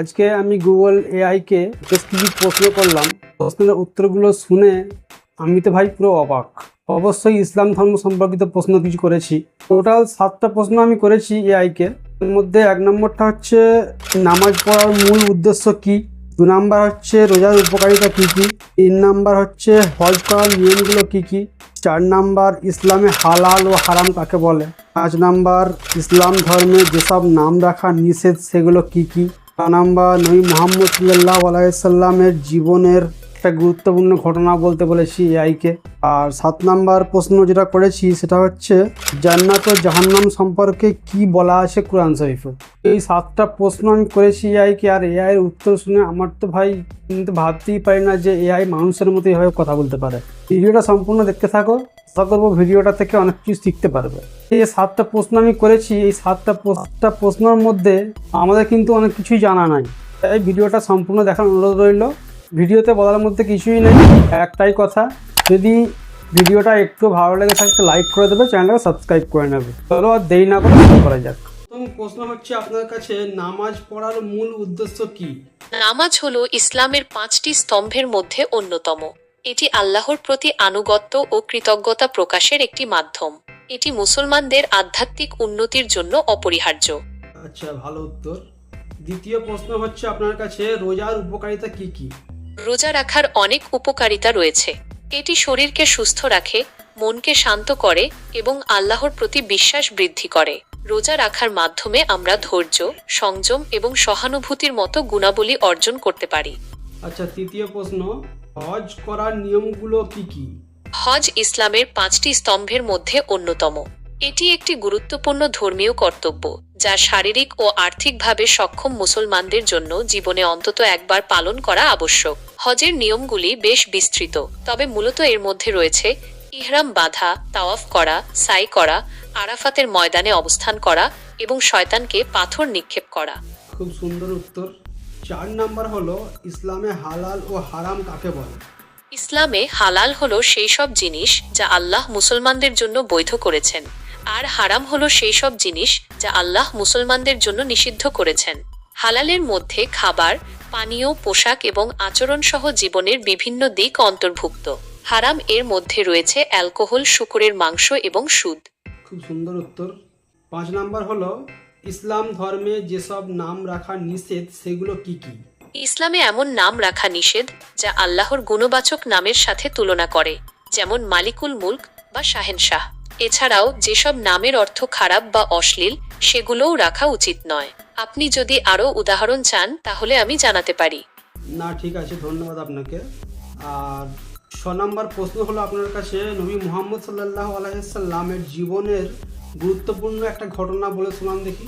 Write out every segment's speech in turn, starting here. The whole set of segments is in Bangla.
আজকে আমি গুগল এআইকে বেশ কিছু প্রশ্ন করলাম। প্রশ্নের উত্তরগুলো শুনে আমি তো ভাই পুরো অবাক। অবশ্যই ইসলাম ধর্ম সম্পর্কিত প্রশ্ন কিছু করেছি। টোটাল সাতটা প্রশ্ন আমি করেছি এআইকে এর মধ্যে এক নম্বরটা হচ্ছে, নামাজ পড়ার মূল উদ্দেশ্য কি? দু নাম্বার হচ্ছে, রোজার উপকারিতা কী কী? তিন নাম্বার হচ্ছে, হজ করার নিয়মগুলো কী কী? চার নাম্বার, ইসলামে হালাল ও হারাম কাকে বলে? পাঁচ নাম্বার, ইসলাম ধর্মে যেসব নাম রাখা নিষেধ, সেগুলো কি কি? নাম্বার নবী মোহাম্মদ সাল্লাহ আলাইসাল্লামের জীবনের একটা গুরুত্বপূর্ণ ঘটনা বলতে বলেছি এআইকে। আর সাত নাম্বার প্রশ্ন যেটা করেছি সেটা হচ্ছে, জান্নাত ও জাহান্নাম সম্পর্কে কি বলা আছে কোরআন শরীফে? এই সাতটা প্রশ্ন আমি করেছি এআইকে আর এআই এর উত্তর শুনে আমার তো ভাই কিন্তু ভাবতেই পারি না যে এআই মানুষের মতো এভাবে কথা বলতে পারে। ভিডিওটা সম্পূর্ণ দেখতে থাকো। আশা করব ভিডিওটা থেকে অনেক কিছু শিখতে পারবে। এই সাতটা প্রশ্ন আমি করেছি, এই সাতটা সাতটা প্রশ্নের মধ্যে আমাদের কিন্তু অনেক কিছুই জানা নাই। তাই ভিডিওটা সম্পূর্ণ দেখার অনুরোধ রইল। ভিডিওতে বলার মধ্যে কিছুই নেই, একটাই কথা, যদি ভিডিওটা একটু ভালো লেগে থাকে, লাইক করে দেবে, চ্যানেলটা সাবস্ক্রাইব করে নেবে। চলো আর দেরি না করে করা যাক। প্রশ্ন হচ্ছে আপনার কাছে নামাজ পড়ার মূল উদ্দেশ্য কি? নামাজ হল ইসলামের পাঁচটি স্তম্ভের মধ্যে অন্যতম। এটি আল্লাহর প্রতি আনুগত্য ও কৃতজ্ঞতা প্রকাশের একটি মাধ্যম। এটি মুসলমানদের আধ্যাত্মিক উন্নতির জন্য অপরিহার্য। আচ্ছা ভালো উত্তর। দ্বিতীয় প্রশ্ন হচ্ছে আপনার কাছে রোজার উপকারিতা কি কি? রোজা রাখার অনেক উপকারিতা রয়েছে। এটি শরীরকে সুস্থ রাখে মনকে শান্ত করে এবং আল্লাহর প্রতি বিশ্বাস বৃদ্ধি করে। রোজা রাখার মাধ্যমে আমরা ধৈর্য সংযম এবং সহানুভূতির মতো গুণাবলী অর্জন করতে পারি। আচ্ছা তৃতীয় প্রশ্ন হজ করার নিয়মগুলো কি কি? হজ ইসলামের পাঁচটি স্তম্ভের মধ্যে অন্যতম। এটি একটি গুরুত্বপূর্ণ ধর্মীয় কর্তব্য যা শারীরিক ও আর্থিকভাবে সক্ষম মুসলমানদের জন্য জীবনে অন্তত একবার পালন করা আবশ্যক। হজের নিয়মগুলি বেশ বিস্তৃত তবে মূলত এর মধ্যে রয়েছে ইহরাম বাঁধা তাওয়াফ করা সাই করা আরাফাতের ময়দানে অবস্থান করা এবং শয়তানকে পাথর নিক্ষেপ করা। খুব সুন্দর উত্তর। চার নাম্বার হলো ইসলামে হালাল ও হারাম কাকে বলে? ইসলামে হালাল হলো সেই সব জিনিস যা আল্লাহ মুসলমানদের জন্য বৈধ করেছেন আর হারাম হলো সেই সব জিনিস যা আল্লাহ মুসলমানদের জন্য নিষিদ্ধ করেছেন। হালালের মধ্যে খাবার পানীয় পোশাক এবং আচরণ সহ জীবনের বিভিন্ন দিক অন্তর্ভুক্ত। হারাম এর মধ্যে রয়েছে অ্যালকোহল শুকুরের মাংস এবং সুদ। খুব সুন্দর উত্তর। পাঁচ নাম্বার হলো ইসলাম ধর্মে যেসব নাম রাখা নিষেধ সেগুলো কি কি? ইসলামে এমন নাম রাখা নিষেধ যা আল্লাহর গুণবাচক নামের সাথে তুলনা করে যেমন মালিকুল মুলক বা শাহেনশাহ। এছাড়াও যেসব নামের অর্থ খারাপ বা অশ্লীল সেগুলোও রাখা উচিত নয়। আপনি যদি আরও উদাহরণ চান তাহলে আমি জানাতে পারি। না ঠিক আছে ধন্যবাদ আপনাকে। আর ছ নম্বর প্রশ্ন হলো আপনার কাছে নবী মোহাম্মদ সাল্লাহ আলাইসাল্লামের জীবনের গুরুত্বপূর্ণ একটা ঘটনা বলে শোনান দেখি।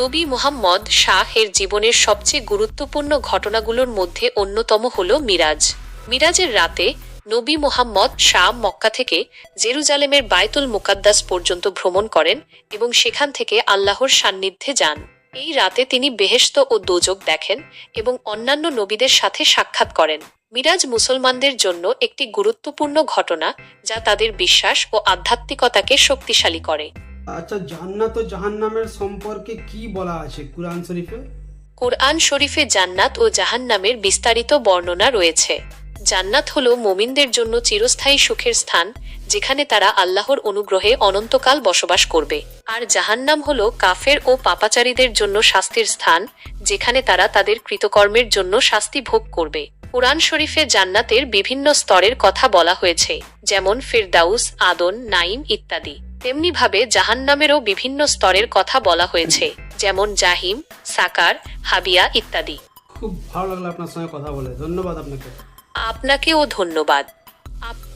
নবী মুহাম্মদ শাহের জীবনের সবচেয়ে গুরুত্বপূর্ণ ঘটনাগুলোর মধ্যে অন্যতম হল মিরাজ। মিরাজের রাতে নবী মোহাম্মদ শাহ মক্কা থেকে জেরুজালেমের বায়তুল মুকাদ্দাস পর্যন্ত ভ্রমণ করেন এবং সেখান থেকে আল্লাহর সান্নিধ্যে যান। এই রাতে তিনি বেহেস্ত ও দোজক দেখেন এবং অন্যান্য নবীদের সাথে সাক্ষাৎ করেন। মিরাজ মুসলমানদের জন্য একটি গুরুত্বপূর্ণ ঘটনা যা তাদের বিশ্বাস ও আধ্যাত্মিকতাকে শক্তিশালী করে। আচ্ছা জান্নাত ও জাহান্নামের সম্পর্কে কি বলা আছে কুরআন শরীফে? কোরআন শরীফে জান্নাত ও জাহান্নামের বিস্তারিত বর্ণনা রয়েছে। জান্নাত হল মোমিনদের জন্য চিরস্থায়ী সুখের স্থান, যেখানে তারা আল্লাহর অনুগ্রহে অনন্তকাল বসবাস করবে। আর জাহান্নাম হল কাফের ও পাপাচারীদের জন্য শাস্তির স্থান, যেখানে তারা তাদের কৃতকর্মের জন্য শাস্তি ভোগ করবে। কোরআন শরীফে জান্নাতের বিভিন্ন স্তরের কথা বলা হয়েছে, যেমন ফিরদাউস, আদন, নাইম ইত্যাদি। তেমনিভাবে জাহান্নামেরও বিভিন্ন স্তরের কথা বলা হয়েছে, যেমন জাহিম, সাকার, হাবিয়া ইত্যাদি। খুব ভালো লাগল আপনার সঙ্গে কথা বলে। ধন্যবাদ আপনাকে। আপনাকেও ধন্যবাদ। আপ-